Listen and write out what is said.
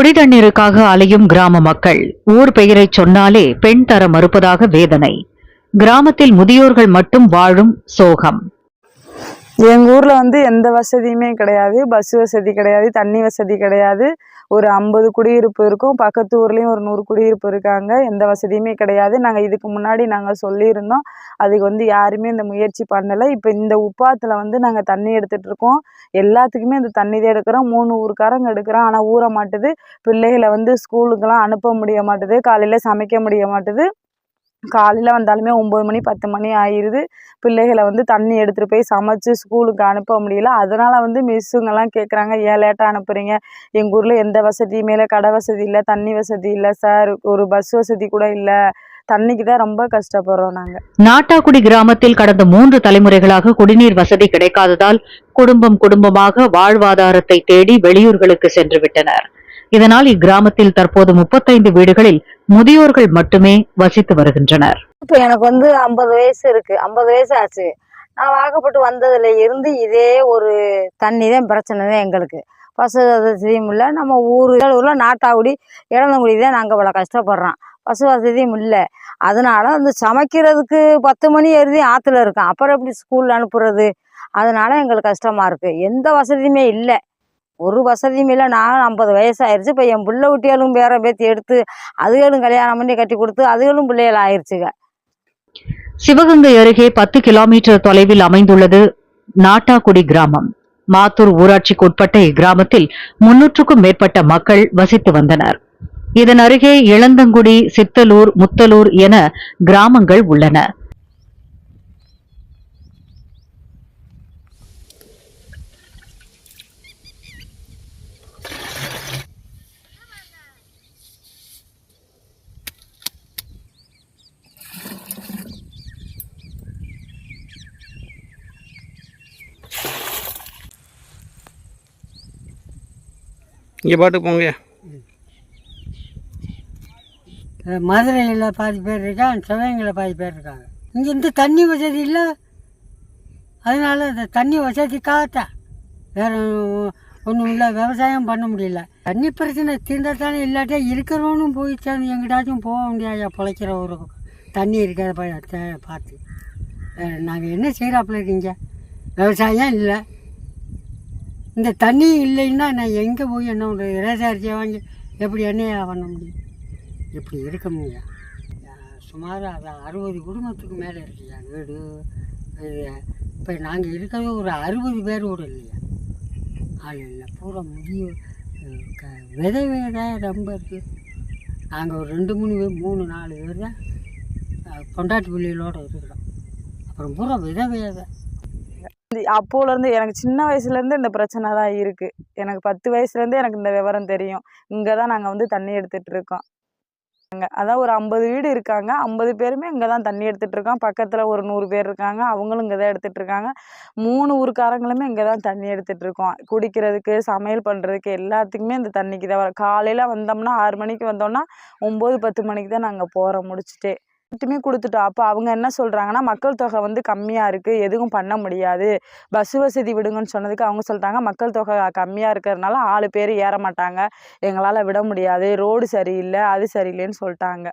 குடிதண்ணீருக்காக அலையும் கிராம மக்கள். ஊர் பெயரை சொன்னாலே பெண் தர மறுப்பதாக வேதனை. கிராமத்தில் முதியோர்கள் மட்டும் வாழும் சோகம். எங்கள் ஊரில் வந்து எந்த வசதியுமே கிடையாது. பஸ் வசதி கிடையாது தண்ணி வசதி கிடையாது. ஒரு ஐம்பது குடியிருப்பு இருக்கும். பக்கத்து ஊர்லேயும் ஒரு நூறு குடியிருப்பு இருக்காங்க. எந்த வசதியுமே கிடையாது. நாங்கள் இதுக்கு முன்னாடி நாங்கள் சொல்லியிருந்தோம். அதுக்கு வந்து யாருமே இந்த முயற்சி பண்ணலை. இப்போ இந்த உப்பாத்தில் வந்து நாங்கள் தண்ணி எடுத்துகிட்ருக்கோம் எல்லாத்துக்குமே இந்த தண்ணி தான் எடுக்கிறோம். மூணு ஊருக்காரங்க எடுக்கிறோம். ஆனால் ஊற மாட்டுது. பிள்ளைகளை வந்து ஸ்கூலுக்கெல்லாம் அனுப்ப முடிய மாட்டுது. காலையில் சமைக்க முடிய மாட்டுது. காலையில் வந்தாலுமே ஒம்பது மணி பத்து மணி ஆயிடுது பிள்ளைகளை வந்து தண்ணி எடுத்துகிட்டு போய் சமைச்சு ஸ்கூலுக்கு அனுப்ப முடியல. அதனால் வந்து மிஸ்ஸுங்கெல்லாம் கேட்குறாங்க ஏன் லேட்டாக அனுப்புகிறீங்க எங்கள் ஊரில் எந்த வசதியுமே இல்லை கடை வசதி இல்லை தண்ணி வசதி இல்லை சார் ஒரு பஸ் வசதி கூட இல்லை. தண்ணிக்கு தான் ரொம்ப கஷ்டப்படுறோம் நாங்கள் நாட்டாக்குடி கிராமத்தில் கடந்த மூன்று தலைமுறைகளாக குடிநீர் வசதி கிடைக்காததால் குடும்பம் குடும்பமாக வாழ்வாதாரத்தை தேடி வெளியூர்களுக்கு சென்று விட்டனர். இதனால் இக்கிராமத்தில் தற்போது முப்பத்தைந்து வீடுகளில் முதியோர்கள் மட்டுமே வசித்து வருகின்றனர். இப்போ எனக்கு வந்து ஐம்பது வயசு இருக்கு. ஐம்பது வயசு ஆச்சு. நான் வாக்கப்பட்டு வந்ததுல இருந்து இதே ஒரு தண்ணி தான் பிரச்சனை தான் எங்களுக்கு. பசு வசதியும் இல்லை. நம்ம ஊர் ஊரில் நாட்டாவுடி இளந்தங்குடி தான் நாங்கள் இவ்வளோ கஷ்டப்படுறோம். பசு வசதியும் இல்லை. அதனால அந்த சமைக்கிறதுக்கு பத்து மணி எழுதி ஆற்றுல இருக்கான் அப்புறம் எப்படி ஸ்கூலில் அனுப்புறது? அதனால எங்களுக்கு கஷ்டமாக இருக்குது எந்த வசதியுமே இல்லை. ஒரு வசதியும் இல்லை. நான் ஐம்பது வயசாயிருச்சு. இப்போ என் பிள்ளை குட்டிகளும் பேர பேத்தி எடுத்து அதுகளும் கல்யாணம் பண்ணி கட்டி கொடுத்து அதுகளும் பிள்ளைகள் ஆயிடுச்சுங்க சிவகங்கை அருகே பத்து கிலோமீட்டர் தொலைவில் அமைந்துள்ளது நாட்டாக்குடி கிராமம். மாத்தூர் ஊராட்சிக்கு உட்பட்ட இக்கிராமத்தில் முன்னூற்றுக்கும் மேற்பட்ட மக்கள் வசித்து வந்தனர். இதன் அருகே இளந்தங்குடி சித்தலூர் முத்தலூர் என கிராமங்கள் உள்ளன. இங்கே பாட்டு போங்க. மதுரையில் பாதி பேர் இருக்கான் சிவகங்கையில் பாதி பேர் இருக்காங்க. இங்கே இந்த தண்ணி வசதி இல்லை. அதனால இந்த தண்ணி வசதிக்காகத்தான் வேற ஒன்றும் இல்லை விவசாயம் பண்ண முடியல. தண்ணி பிரச்சனை தீர்ந்தால் தானே இல்லாட்டா இருக்கிறவனும் போய் சேர்ந்து எங்கிட்டாச்சும் போக முடியாது பிழைக்கிற ஒரு தண்ணி இருக்கிறத தே- பார்த்து. நாங்கள் என்ன செய்கிறாப்புல இருக்கீங்க விவசாயம் இல்லை. இந்த தண்ணி இல்லைன்னா நான் எங்கே போய் என்ன பண்ணுறது ரேசாரிச்சியை வாங்கி எப்படி என்னையா பண்ண முடியும்? இப்படி இருக்க முடியும்? சுமார் அது அறுபது குடும்பத்துக்கு மேலே இருக்குயா வீடு. இது இப்போ நாங்கள் இருக்கிறது ஒரு அறுபது பேர் கூட இல்லையா? ஆள் இல்லை பூரா முதிய க விதவை தான் ரொம்ப இருக்குது நாங்கள் ஒரு ரெண்டு மூணு பேர் மூணு நாலு பேர் தான் அஹ், பொண்டாட்டி பிள்ளைகளோடு இருக்கிறோம். அப்புறம் பூரா விதவையாக தான் அப்போலேருந்து எனக்கு சின்ன வயசுலேருந்து இந்த பிரச்சனை தான் இருக்குது எனக்கு பத்து வயசுலேருந்து எனக்கு இந்த விவரம் தெரியும். இங்கே தான் நாங்கள் வந்து தண்ணி எடுத்துகிட்டு இருக்கோம். அங்கே அதான் ஒரு ஐம்பது வீடு இருக்காங்க. ஐம்பது பேருமே இங்கே தான் தண்ணி எடுத்துட்டு இருக்கோம். பக்கத்தில் ஒரு நூறு பேர் இருக்காங்க. அவங்களும் இங்கே தான் எடுத்துகிட்டு இருக்காங்க. மூணு ஊருக்காரங்களுமே இங்கே தான் தண்ணி எடுத்துகிட்டு இருக்கோம். குடிக்கிறதுக்கு சமையல் பண்ணுறதுக்கு எல்லாத்துக்குமே இந்த தண்ணிக்கு தான் வரும் காலையில் வந்தோம்னா ஆறு மணிக்கு வந்தோம்னா ஒம்பது பத்து மணிக்கு தான் நாங்கள் போகிறோம் முடிச்சுட்டு. மட்டுமே கொடுத்துட்டோம் அப்போ அவங்க என்ன சொல்கிறாங்கன்னா மக்கள் தொகை வந்து கம்மியாக இருக்குது எதுவும் பண்ண முடியாது. பஸ் வசதி விடுங்கன்னு சொன்னதுக்கு அவங்க சொல்லிட்டாங்க. மக்கள் தொகை கம்மியாக இருக்கிறதுனால ஆளு பேர் ஏற மாட்டாங்க. எங்களால் விட முடியாது. ரோடு சரியில்லை அது சரியில்லைன்னு சொல்லிட்டாங்க.